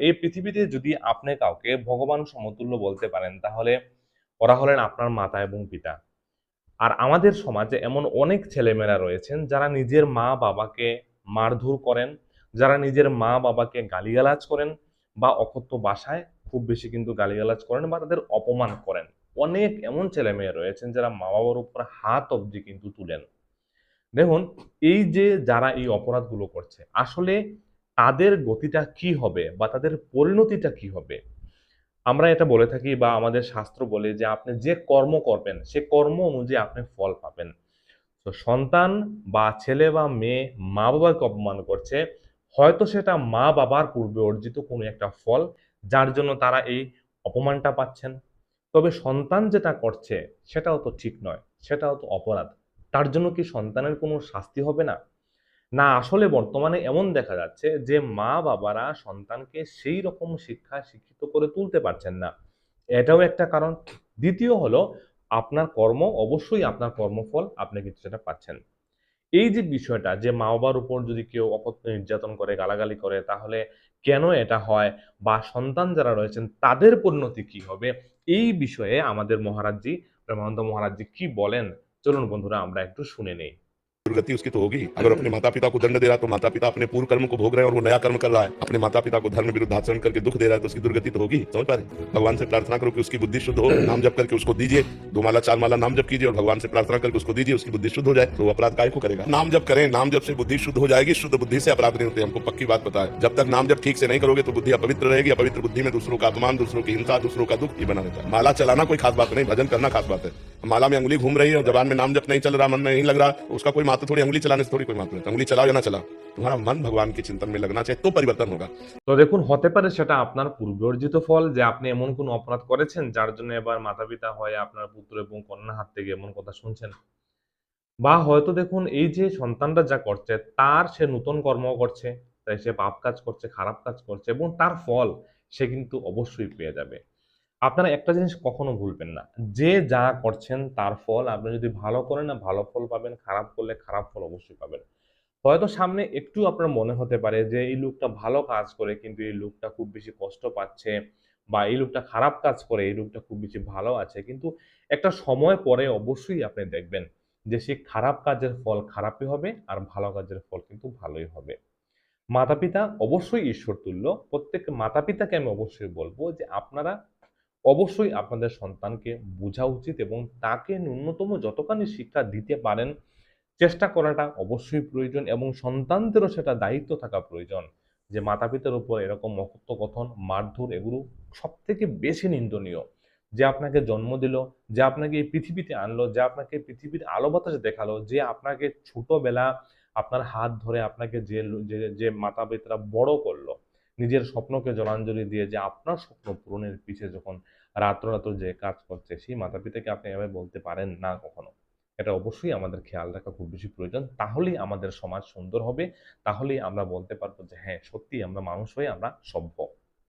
এই পৃথিবীতে যদি আপনি কাউকে ভগবান সমতুল্য বলতে পারেন, তাহলে ওরা হলেন আপনার মাতা এবং পিতা। আর আমাদের সমাজে এমন অনেক ছেলেমেয়েরা রয়েছেন, যারা নিজের মা বাবাকে মারধর করেন, যারা নিজের মা বাবাকে গালিগালাজ করেন বা অকথ্য বাসায় খুব বেশি কিন্তু গালিগালাজ করেন বা তাদের অপমান করেন। অনেক এমন ছেলে মেয়ে রয়েছেন যারা মা বাবার উপর হাত অবধি কিন্তু তুলেন। দেখুন, এই যে যারা এই অপরাধগুলো করছে, আসলে তাদের গতিটা কি হবে বা তাদের পরিণতিটা কি হবে? আমরা এটা বলে থাকি বা আমাদের শাস্ত্র বলে যে আপনি যে কর্ম করবেন, সে কর্ম অনুযায়ী আপনি ফল পাবেন। তো সন্তান বা ছেলে বা মেয়ে মা বাবাকে অপমান করছে, হয়তো সেটা মা বাবার পূর্বে অর্জিত কোনো একটা ফল, যার জন্য তারা এই অপমানটা পাচ্ছেন। তবে সন্তান যেটা করছে, সেটাও তো ঠিক নয়, সেটাও তো অপরাধ। তার জন্য কি সন্তানের কোনো শাস্তি হবে না? না, আসলে বর্তমানে এমন দেখা যাচ্ছে যে মা বাবারা সন্তানকে সেই রকম শিক্ষা শিক্ষিত করে তুলতে পারছেন না। এটাও একটা কারণ। দ্বিতীয় হলো, আপনার কর্ম অবশ্যই আপনার কর্মফল আপনি কিন্তু সেটা পাচ্ছেন। এই যে বিষয়টা যে মা বাবার উপর যদি কেউ অকথ্য নির্যাতন করে, গালাগালি করে, তাহলে কেন এটা হয়? বা সন্তান যারা রয়েছেন, তাদের পরিণতি কি হবে? এই বিষয়ে আমাদের মহারাজজি প্রেমানন্দ মহারাজজি কি বলেন? চলুন বন্ধুরা, আমরা একটু শুনে নেই। दुर्गति उसकी तो होगी अगर अपने माता पिता को दंड दे रहा है तो माता पिता अपने पूर्व कर्म को भोग रहे हैं और वो नया कर्म कर रहा है। अपने माता पिता को धर्म विरुद्ध आचरण करके दुख दे रहा है तो उसकी दुर्गति तो होगी समझ पा रहे भगवान से प्रार्थना करो कि उसकी बुद्धि शुद्ध हो, नाम जप करके उसको दीजिए। दो माला, चार माला नाम जप कीजिए और भगवान से प्रार्थना करके उसको दीजिए, उसकी बुद्धि शुद्ध हो जाए तो अपराध काय को करेगा? नाम जप करें, नाम जब से बुद्धि शुद्ध हो जाएगी, शुद्ध बुद्धि से अपराध नहीं होते, हमको पक्की बात पता है। जब तक नाम जब ठीक से नहीं करोगे तो बुद्धि अपवित्र रहेगी। अपवित्र बुद्धि में दूसरों का अपमान, दूसरों की हिंसा, दूसरों का दुख, ये बना रहता है। माला चलाना कोई खास बात नहीं, भजन करना खास बात है। माला में अंगुली घूम रही है और जबान में नाम जप नहीं चल रहा मन में नहीं लग रहा उसका कोई मात्र थोड़ी अंगुली चलाने से थोड़ी कोई मात्र है अंगुली चलाओ या ना चलाओ तुम्हारा मन भगवान के चिंतन में लगना चाहिए तो परिवर्तन होगा তো দেখুন হতে পারে সেটা আপনার পূর্বে অর্জিত ফল যে আপনি এমন কোনো অপরাধ করেছেন যার জন্য এবার মাতা পিতা হয়ে আপনার পুত্র এবং কন্যা হাত থেকে এমন কথা শুনছেন বা হয়তো দেখুন এই যে সন্তানটা যা করছে তার সে নতুন কর্ম করছে তাই সে পাপ কাজ করছে খারাপ কাজ করছে এবং তার ফল সে কিন্তু অবশ্যই পেয়ে যাবে আপনারা একটা জিনিস কখনো ভুলবেন না। যে যা করছেন তার ফল, আপনি যদি ভালো করেন না, ভালো ফল পাবেন, খারাপ করলে খারাপ ফল অবশ্যই পাবেন। হয়তো সামনে একটু আপনার মনে হতে পারে যে, এই লোকটা ভালো কাজ করে, কিন্তু এই লোকটা খুব বেশি কষ্ট পাচ্ছে বা এই লোকটা খারাপ কাজ করে, এই লোকটা খুব বেশি ভালো আছে। কিন্তু একটা সময় পরে অবশ্যই আপনি দেখবেন যে সেই খারাপ কাজের ফল খারাপই হবে আর ভালো কাজের ফল কিন্তু ভালোই হবে। মাতা পিতা অবশ্যই ঈশ্বর তুল্য। প্রত্যেক মাতা পিতাকে আমি অবশ্যই বলব যে, আপনারা অবশ্যই আপনাদের সন্তানকে বোঝা উচিত এবং তাকে ন্যূনতম যতখানি শিক্ষা দিতে পারেন, চেষ্টা করাটা অবশ্যই প্রয়োজন এবং সন্তানদেরও সেটা দায়িত্ব থাকা প্রয়োজন যে মাতা পিতার উপর এরকম অকথ্য কথন মারধর এগুলো সব থেকে বেশি নিন্দনীয়। যে আপনাকে জন্ম দিল, যে আপনাকে এই পৃথিবীতে আনলো, যে আপনাকে পৃথিবীর আলো বাতাস দেখাল, যে আপনাকে ছোটবেলা আপনার হাত ধরে আপনাকে যে যে মাতা পিতারা বড় করল নিজের স্বপ্নকে জলাঞ্জলি দিয়ে যে আপনার স্বপ্ন পূরণের পিছে যখন রাত রাত্র যে কাজ করছে, সেই মাতা পিতাকে আপনি এভাবে বলতে পারেন না কখনো? এটা অবশ্যই আমাদের খেয়াল রাখা খুব বেশি প্রয়োজন। তাহলেই আমাদের সমাজ সুন্দর হবে। তাহলেই আমরা বলতে পারব যে হ্যাঁ সত্যি আমরা মানুষ হয়ে আমরা সভ্য।